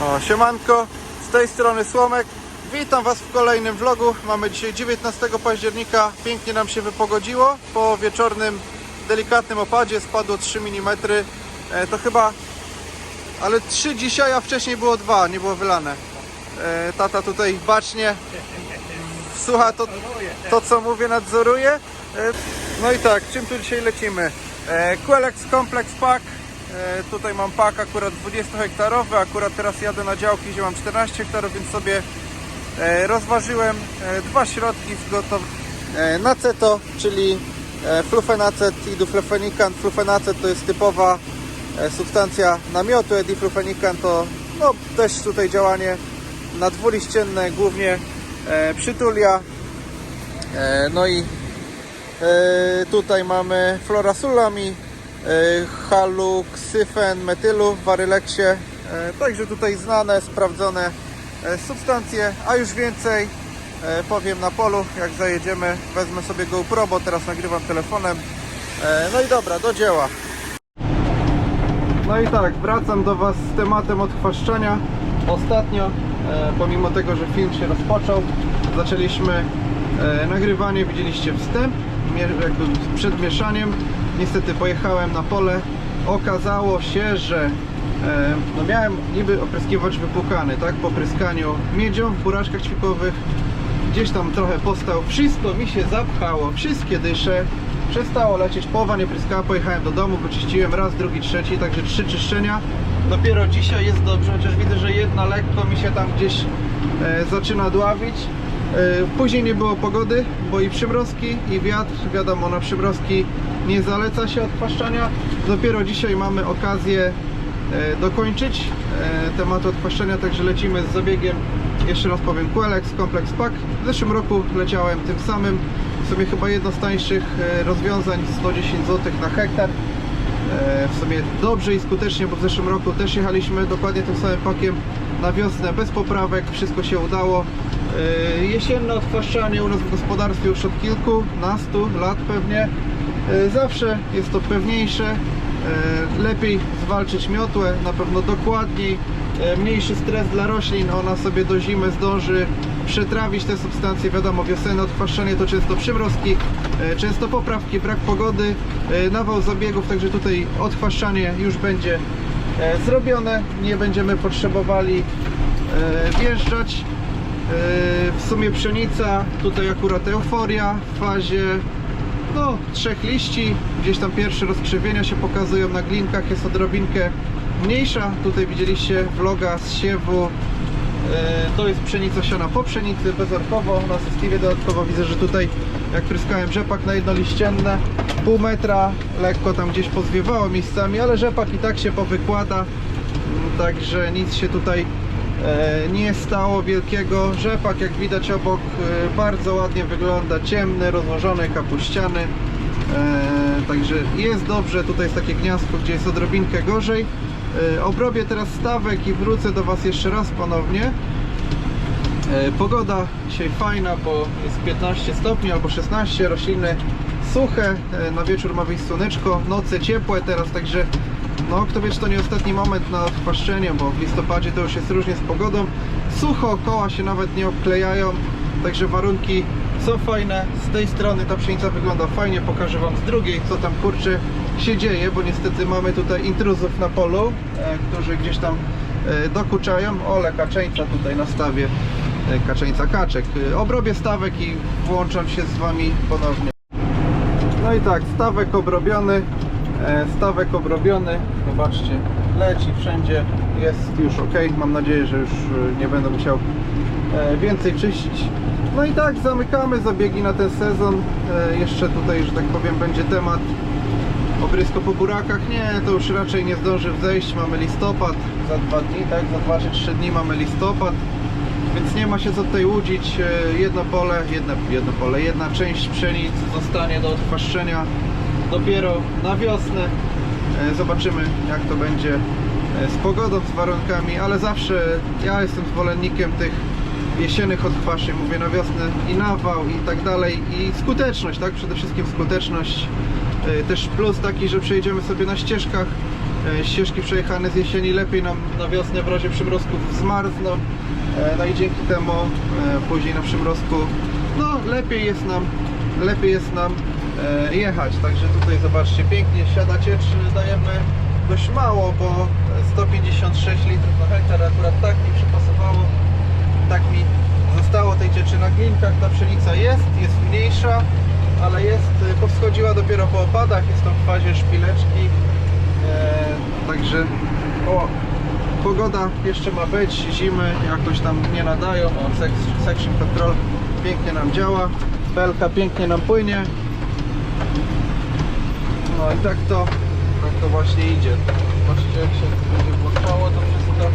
O, siemanko, z tej strony Słomek. Witam Was w kolejnym vlogu. Mamy dzisiaj 19 października. Pięknie nam się wypogodziło. Po wieczornym, delikatnym opadzie spadło 3 mm. E, to chyba, ale 3 dzisiaj, a wcześniej było 2, nie było wylane. E, tata tutaj bacznie słucha to, to co mówię, nadzoruje. E, No i tak, czym tu dzisiaj lecimy? E, Quelex Complex Pack. E, Tutaj mam pak akurat 20 hektarowy, akurat teraz jadę na działki, gdzie mam 14 hektarów, więc sobie e, rozważyłem e, dwa środki gotowe na ceto, czyli flufenacet i duflufenican. Flufenacet to jest typowa substancja namiotu, a diflufenican to no, też tutaj działanie na dwuliścienne głównie przytulia. No i tutaj mamy florasulami, e, haluksyfen, metylu w Waryleksie. E, także tutaj znane, sprawdzone e, substancje, a już więcej e, powiem na polu, jak zajedziemy. Wezmę sobie GoPro, bo teraz nagrywam telefonem. E, no i dobra, do dzieła. No i tak, wracam do Was z tematem odchwaszczania. Ostatnio, e, pomimo tego, że film się rozpoczął, zaczęliśmy e, nagrywanie, widzieliście wstęp, jakby przed mieszaniem. Niestety pojechałem na pole. Okazało się, że e, no miałem niby opryskiwacz wypłukany, tak, po pryskaniu miedzią w buraczkach ćwikowych gdzieś tam trochę postał, wszystko mi się zapchało, wszystkie dysze, przestało lecieć, połowa nie pryskała, pojechałem do domu, wyczyściłem raz, drugi, trzeci, także trzy czyszczenia. Dopiero dzisiaj jest dobrze, chociaż widzę, że jedna lekko mi się tam gdzieś e, zaczyna dławić. E, później nie było pogody, bo i przymrozki, i wiatr, wiadomo, na przymrozki nie zaleca się odpłaszczania. Dopiero dzisiaj mamy okazję e, dokończyć e, temat odpłaszczenia, także lecimy z zabiegiem. Jeszcze raz powiem, Quelex Complex Pack. W zeszłym roku leciałem tym samym. W sumie chyba jedno z tańszych rozwiązań, 110 zł na hektar. W sumie dobrze i skutecznie, bo w zeszłym roku też jechaliśmy dokładnie tym samym pakiem na wiosnę bez poprawek, wszystko się udało. E, Jesienne odchwaszczanie u nas w gospodarstwie już od kilkunastu lat pewnie. E, Zawsze jest to pewniejsze, e, lepiej zwalczyć miotłę, na pewno dokładniej, mniejszy stres dla roślin, ona sobie do zimy zdąży przetrawić te substancje, wiadomo, wiosenne odchwaszczenie to często przymrozki, często poprawki, brak pogody, nawał zabiegów, także tutaj odchwaszczanie już będzie zrobione, nie będziemy potrzebowali wjeżdżać. E, W sumie pszenica, tutaj akurat euforia w fazie no, trzech liści, gdzieś tam pierwsze rozkrzywienia się pokazują na glinkach, jest odrobinkę mniejsza. Tutaj widzieliście vloga z siewu. E, To jest pszenica siana po pszenicy, bezorkowo. Na syskiwie dodatkowo widzę, że tutaj jak pryskałem rzepak na jednoliścienne, pół metra, lekko tam gdzieś pozwiewało miejscami, ale rzepak i tak się powykłada. Także nic się tutaj nie stało wielkiego. Rzepak jak widać obok e, bardzo ładnie wygląda, ciemny, rozłożony, kapuściany. E, Także jest dobrze, tutaj jest takie gniazdko, gdzie jest odrobinkę gorzej. E, Obrobię teraz stawek i wrócę do Was jeszcze raz ponownie. E, Pogoda dzisiaj fajna, bo jest 15 stopni albo 16, rośliny suche, e, na wieczór ma wyjść słoneczko, noce ciepłe teraz, także no kto wie czy to nie ostatni moment na odchwaszczenie, bo w listopadzie to już jest różnie z pogodą. Sucho, koła się nawet nie obklejają, także warunki są fajne. Z tej strony ta pszenica wygląda fajnie, pokażę Wam z drugiej co tam kurczę się dzieje, bo niestety mamy tutaj intruzów na polu, e, którzy gdzieś tam e, dokuczają. Ole, kaczeńca tutaj na stawie, e, kaczeńca kaczek. E, Obrobię stawek i włączam się z Wami ponownie. No i tak, stawek obrobiony, stawek obrobiony, zobaczcie, leci wszędzie, jest już ok, mam nadzieję, że już e, nie będę musiał e, więcej czyścić. No i tak, zamykamy zabiegi na ten sezon, E, jeszcze tutaj, że tak powiem, będzie temat obrysko po burakach, nie, to już raczej nie zdąży wzejść, mamy listopad, za dwa dni, tak, za dwa czy trzy dni mamy listopad, więc nie ma się co tutaj łudzić. E, Jedno pole, jedno, jedno pole, jedna część pszenicy zostanie do odchwaszczenia dopiero na wiosnę. E, Zobaczymy jak to będzie e, z pogodą, z warunkami, ale zawsze ja jestem zwolennikiem tych jesiennych odchwaszeń, mówię na wiosnę i nawał i tak dalej i skuteczność, tak? Przede wszystkim skuteczność. E, Też plus taki, że przejdziemy sobie na ścieżkach ścieżki przejechane z jesieni lepiej nam na wiosnę w razie przymrozków zmarzną. No i dzięki temu później na przymrozku no lepiej jest nam lepiej jest nam e, jechać. Także tutaj zobaczcie pięknie siada ciecz dajemy dość mało, bo 156 litrów na hektar akurat tak mi przypasowało. Tak mi zostało tej cieczy na glinkach. Ta pszenica jest, jest mniejsza, ale jest, e, powschodziła dopiero po opadach, jest tam w fazie szpileczki. E, także o, pogoda jeszcze ma być, zimy jakoś tam nie nadają. O, sec- section control pięknie nam działa, belka pięknie nam płynie. No i tak to, tak to właśnie idzie. Zobaczcie jak się będzie włączało to wszystko.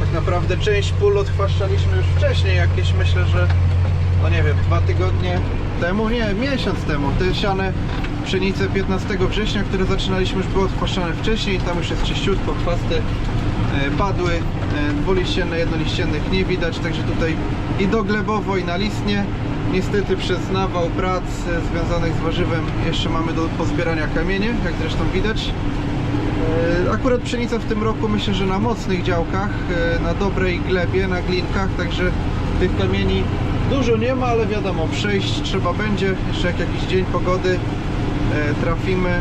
Tak naprawdę część pól odchwaszczaliśmy już wcześniej, jakieś myślę, że no nie wiem, dwa tygodnie temu, nie, miesiąc temu. Te siane pszenice 15 września, które zaczynaliśmy już były odchwaszczane wcześniej, tam już jest czyściutko, chwasty e, padły, e, dwuliścienne, jednoliściennych nie widać, także tutaj i doglebowo i nalistnie. Niestety przez nawał prac e, związanych z warzywem jeszcze mamy do pozbierania kamienie, jak zresztą widać. Akurat pszenica w tym roku myślę, że na mocnych działkach, na dobrej glebie, na glinkach, także tych kamieni dużo nie ma, ale wiadomo, przejść trzeba będzie. Jeszcze jak jakiś dzień pogody trafimy,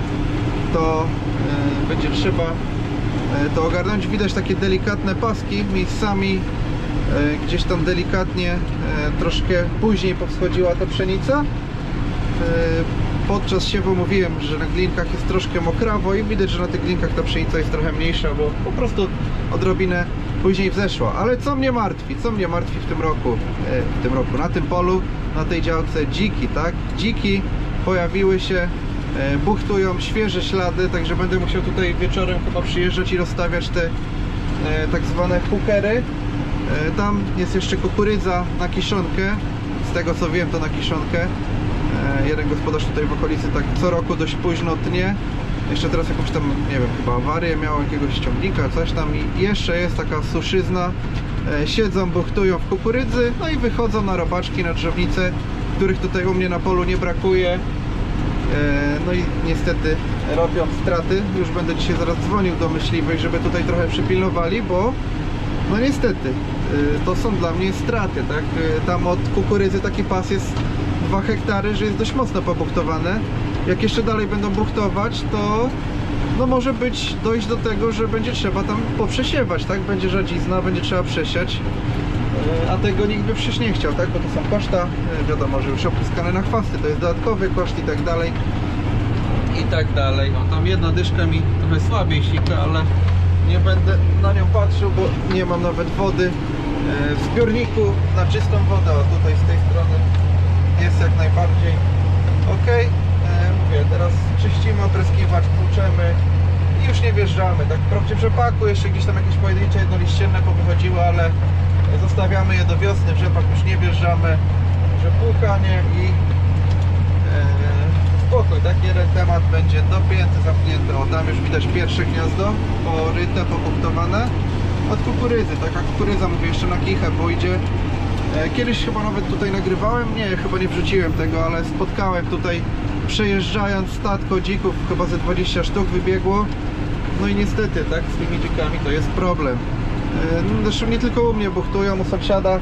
to e, będzie trzeba e, to ogarnąć. Widać takie delikatne paski miejscami, e, gdzieś tam delikatnie, e, troszkę później powschodziła ta pszenica. E, Podczas siewu mówiłem, że na glinkach jest troszkę mokrawo i widać, że na tych glinkach ta pszenica jest trochę mniejsza, bo po prostu odrobinę później wzeszła. Ale co mnie martwi? Co mnie martwi w tym roku? E, W tym roku, na tym polu, na tej działce dziki, tak? Dziki pojawiły się, e, buchtują świeże ślady, także będę musiał tutaj wieczorem chyba przyjeżdżać i rozstawiać te e, tak zwane hukery. E, Tam jest jeszcze kukurydza na kiszonkę. Z tego co wiem, to na kiszonkę. E, Jeden gospodarz tutaj w okolicy tak co roku dość późno tnie. Jeszcze teraz jakąś tam, nie wiem, chyba awarię miał jakiegoś ciągnika, coś tam i jeszcze jest taka suszyzna. E, Siedzą, buchtują w kukurydzy, no i wychodzą na robaczki, na drzewnice, których tutaj u mnie na polu nie brakuje. E, No i niestety robią straty. Już będę dzisiaj zaraz dzwonił do myśliwych, żeby tutaj trochę przypilnowali, bo no niestety y, to są dla mnie straty, tak? Y, Tam od kukurydzy taki pas jest 2 hektary, że jest dość mocno pobuktowane. Jak jeszcze dalej będą buchtować, to no może być dojść do tego, że będzie trzeba tam poprzesiewać, tak? Będzie radzizna, będzie trzeba przesiać. Y, A tego nikt by przecież nie chciał, tak? Bo to są koszta, y, wiadomo, że już opryskane na chwasty, to jest dodatkowy koszt i tak dalej. I tak dalej. No tam jedna dyszka mi trochę słabiej sika, ale nie będę na nią patrzył, bo nie mam nawet wody e, w zbiorniku na czystą wodę. O tutaj z tej strony jest jak najbardziej ok. E, Mówię, teraz czyścimy opryskiwacz, płuczemy i już nie wjeżdżamy. Tak w przepaku jeszcze gdzieś tam jakieś pojedyncze jednoliścienne powychodziły, ale zostawiamy je do wiosny. W rzepak już nie wjeżdżamy. Że płukanie i e, spokój, tak? Jeden temat będzie dopięty, zamknięty. O, tam już widać pierwsze gniazdo, poryte, pobuktowane od kukurydzy. Taka kukurydza, mówię, jeszcze na kichę pójdzie. E, Kiedyś chyba nawet tutaj nagrywałem, nie, chyba nie wrzuciłem tego, ale spotkałem tutaj przejeżdżając statko dzików, chyba ze 20 sztuk wybiegło. No i niestety, tak, z tymi dzikami to jest problem. E, no, Zresztą nie tylko u mnie buchtują, u sąsiada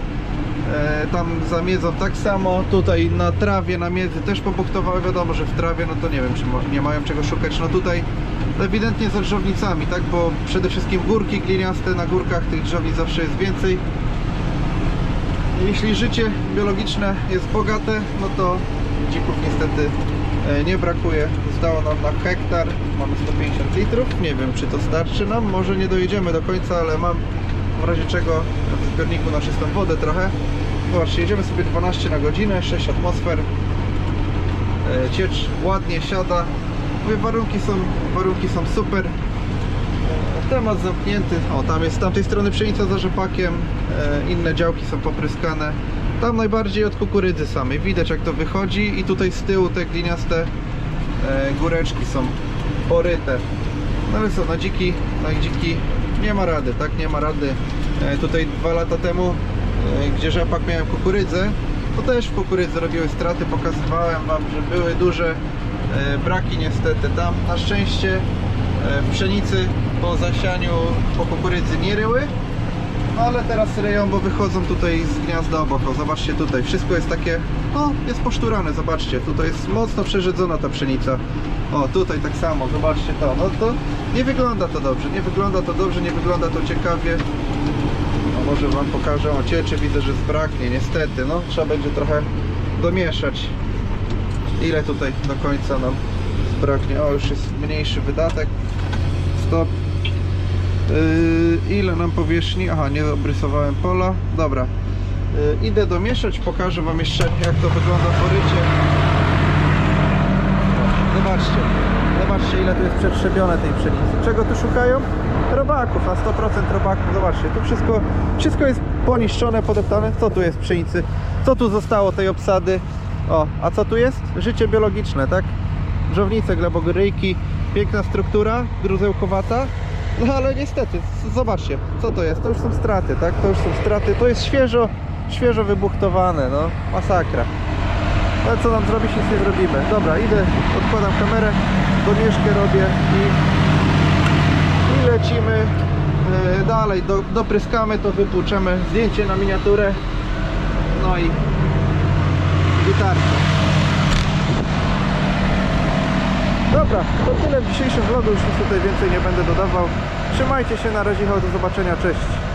E, tam za miedzą tak samo, tutaj na trawie, na miedzy też pobuchtowały, wiadomo, że w trawie, no to nie wiem, czy nie mają czego szukać, no tutaj ewidentnie za drzewnicami, tak, bo przede wszystkim górki gliniaste, na górkach tych drzewnic zawsze jest więcej. Jeśli życie biologiczne jest bogate, no to dzików niestety nie brakuje. Zostało nam na hektar, mamy 150 litrów, nie wiem czy to starczy nam, może nie dojedziemy do końca, ale mam w razie czego w zbiorniku na czystą wodę trochę. Zobaczcie, jedziemy sobie 12 na godzinę, 6 atmosfer. E, Ciecz ładnie siada. Mówię, warunki są, warunki są super. E, Temat zamknięty. O, tam jest z tamtej strony pszenica za rzepakiem. E, Inne działki są popryskane. Tam najbardziej od kukurydzy samej. Widać jak to wychodzi i tutaj z tyłu te gliniaste e, góreczki są poryte. No ale co, na dziki, na dziki nie ma rady, tak? Nie ma rady. E, tutaj dwa lata temu, e, gdzie rzepak miałem kukurydzę, to też w kukurydzy robiły straty, pokazywałem Wam, że były duże braki niestety tam. Na szczęście w pszenicy po zasianiu po kukurydzy nie ryły, no ale teraz ryją, bo wychodzą tutaj z gniazda obok. O, zobaczcie tutaj, wszystko jest takie, no jest poszturane, zobaczcie, tutaj jest mocno przerzedzona ta pszenica. O, tutaj tak samo, zobaczcie to, no to nie wygląda to dobrze, nie wygląda to dobrze, nie wygląda to ciekawie. No może Wam pokażę, o cieczy widzę, że zbraknie, niestety, no trzeba będzie trochę domieszać. Ile tutaj do końca nam zbraknie? O, już jest mniejszy wydatek. Stop. Yy, ile nam powierzchni? Aha, nie obrysowałem pola. Dobra. Yy, idę domieszać, pokażę Wam jeszcze jak to wygląda po rycie. Zobaczcie. Zobaczcie ile tu jest przetrzebione tej pszenicy. Czego tu szukają? Robaków, na 100% robaków. Zobaczcie, tu wszystko, wszystko jest poniszczone, podeptane. Co tu jest pszenicy? Co tu zostało tej obsady? O, a co tu jest? Życie biologiczne, tak? Brzownice, gleboryjki, piękna struktura, gruzełkowata. No ale niestety, zobaczcie, co to jest? To już są straty, tak? To już są straty. To jest świeżo, świeżo wybuchtowane, no. Masakra. Ale co nam zrobić, nic nie zrobimy. Dobra, idę, odkładam kamerę, domieszkę robię i, i lecimy e, dalej. Do, dopryskamy to, wypłuczemy zdjęcie na miniaturę. No i gitarka. Dobra, to tyle w dzisiejszym vlogu, już nic tutaj więcej nie będę dodawał. Trzymajcie się, na razie, do zobaczenia, cześć.